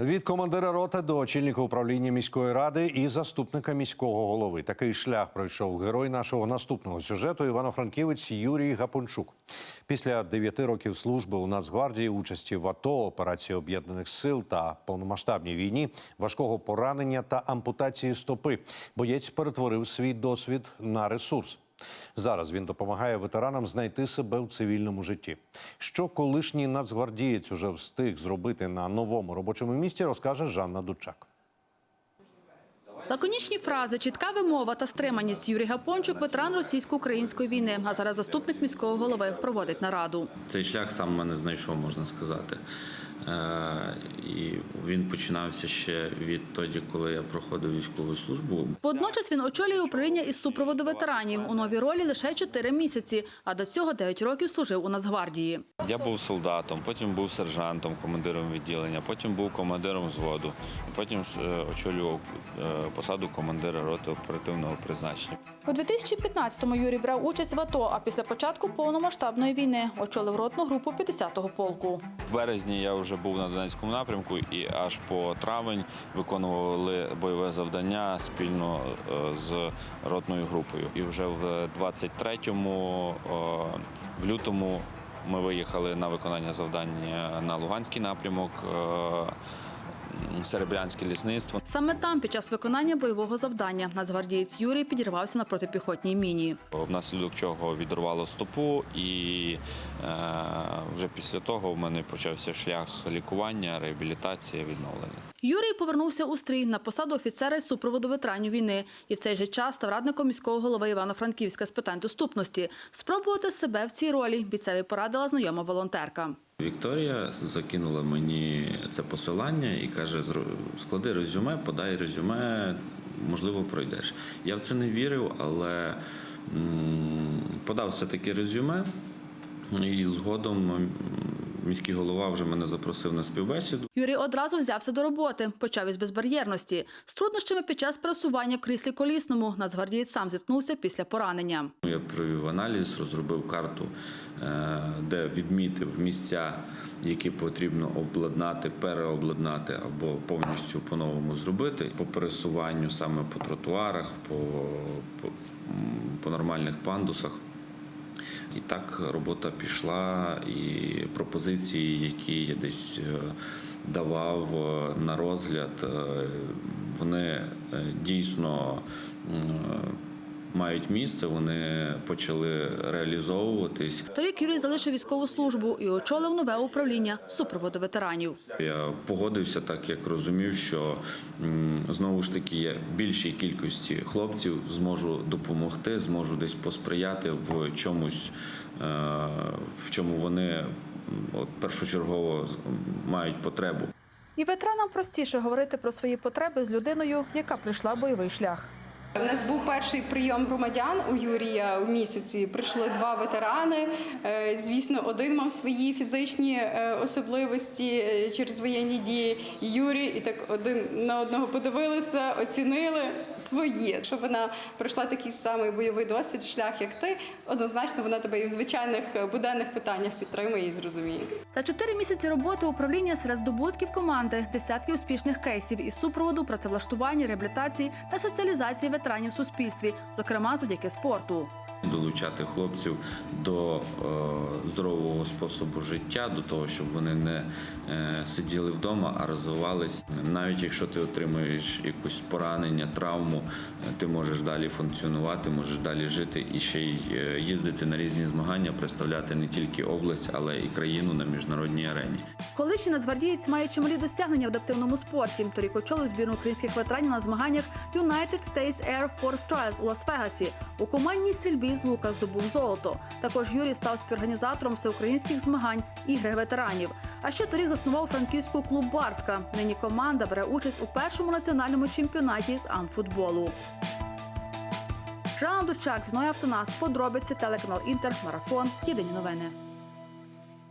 Від командира роти до очільника управління міської ради і заступника міського голови. Такий шлях пройшов герой нашого наступного сюжету Івано-Франківець Юрій Гапончук. Після дев'яти років служби у Нацгвардії, участі в АТО, операції об'єднаних сил та повномасштабній війні, важкого поранення та ампутації стопи. Боєць перетворив свій досвід на ресурс. Зараз він допомагає ветеранам знайти себе в цивільному житті. Що колишній нацгвардієць уже встиг зробити на новому робочому місці, розкаже Жанна Дучак. Лаконічні фрази, чітка вимова та стриманість Юрій Гапончук – ветеран російсько-української війни, а зараз заступник міського голови проводить нараду. Цей шлях сам мене знайшов, можна сказати. Він починався ще відтоді, коли я проходив військову службу. Водночас він очолює управління із супроводу ветеранів. У новій ролі лише 4 місяці, а до цього 9 років служив у Нацгвардії. Я був солдатом, потім був сержантом, командиром відділення, потім був командиром взводу, потім е, очолював е, посаду командира роти оперативного призначення. У 2015-му Юрій брав участь в АТО, а після початку повномасштабної війни очолив ротну групу 50-го полку. В березні я вже був на Донецькому напрямку і аж по травень виконували бойове завдання спільно е, з ротною групою. І вже в 23-му, е, в лютому, ми виїхали на виконання завдання на Луганський напрямок. Серебрянське лісництво. Саме там, під час виконання бойового завдання, нацгвардієць Юрій підірвався на протипіхотній міні. Внаслідок чого відірвало стопу, і е, вже після того в мене почався шлях лікування, реабілітація, відновлення. Юрій повернувся у стрій на посаду офіцера із супроводу ветеранів війни і в цей же час став радником міського голови Івано-Франківська з питань доступності. Спробувати себе в цій ролі бійцеві порадила знайома волонтерка. Вікторія закинула мені це посилання і каже: склади резюме, подай резюме, можливо, пройдеш. Я в це не вірив, але подав все-таки резюме, і згодом міський голова вже мене запросив на співбесіду. Юрій одразу взявся до роботи, почав із безбар'єрності. З труднощами під час пересування в кріслі колісному нацгвардієць сам зіткнувся після поранення. Я провів аналіз, розробив карту, е, де відмітив місця, які потрібно обладнати, переобладнати або повністю по-новому зробити. По пересуванню саме по тротуарах, по, по, по нормальних пандусах. І так робота пішла, і пропозиції, які я десь е, давав е, на розгляд, е, вони дійсно мають місце, вони почали реалізовуватись. Торік Юрій залишив військову службу і очолив нове управління супроводу ветеранів. Я погодився, так як розумів, що знову ж таки я більшій кількості хлопців зможу допомогти, зможу десь посприяти в чомусь, е, в чому вони от першочергово з- мають потребу. І ветеранам простіше говорити про свої потреби з людиною, яка прийшла бойовий шлях. У нас був перший прийом громадян у Юрія у місяці. Прийшли два ветерани. Е, Звісно, один мав свої фізичні е, особливості е, через воєнні дії. Юрій, і так один на одного подивилися, оцінили своє. Що вона пройшла такий самий бойовий досвід, шлях, як ти, однозначно вона тебе і в звичайних буденних питаннях підтримує і зрозуміє. За чотири місяці роботи управління серед здобутків команди, десятки успішних кейсів із супроводу, працевлаштування, реабілітації та соціалізації ветеранів в суспільстві, зокрема завдяки спорту. Долучати хлопців до е, здорового способу життя, до того, щоб вони не е, сиділи вдома, а розвивались. Навіть якщо ти отримуєш якусь поранення, травму, е, ти можеш далі функціонувати, можеш далі жити і ще й їздити на різні змагання, представляти не тільки область, але і країну на міжнародній арені. Колишній нацгвардієць має чималі досягнення в адаптивному спорті. Торік очолив збірну українських ветеранів на змаганнях United States Air Force Trials у Лас-Вегасі. У командній стрільбі з лука здобув золото. Також Юрій став співорганізатором всеукраїнських змагань ігри ветеранів. А ще торік заснував франківську клуб Бартка. Нині команда бере участь у першому національному чемпіонаті з амфутболу. Жанна Дучак, Зноя Автонас, подробиці, телеканал Інтер, Марафон. Єдині новини.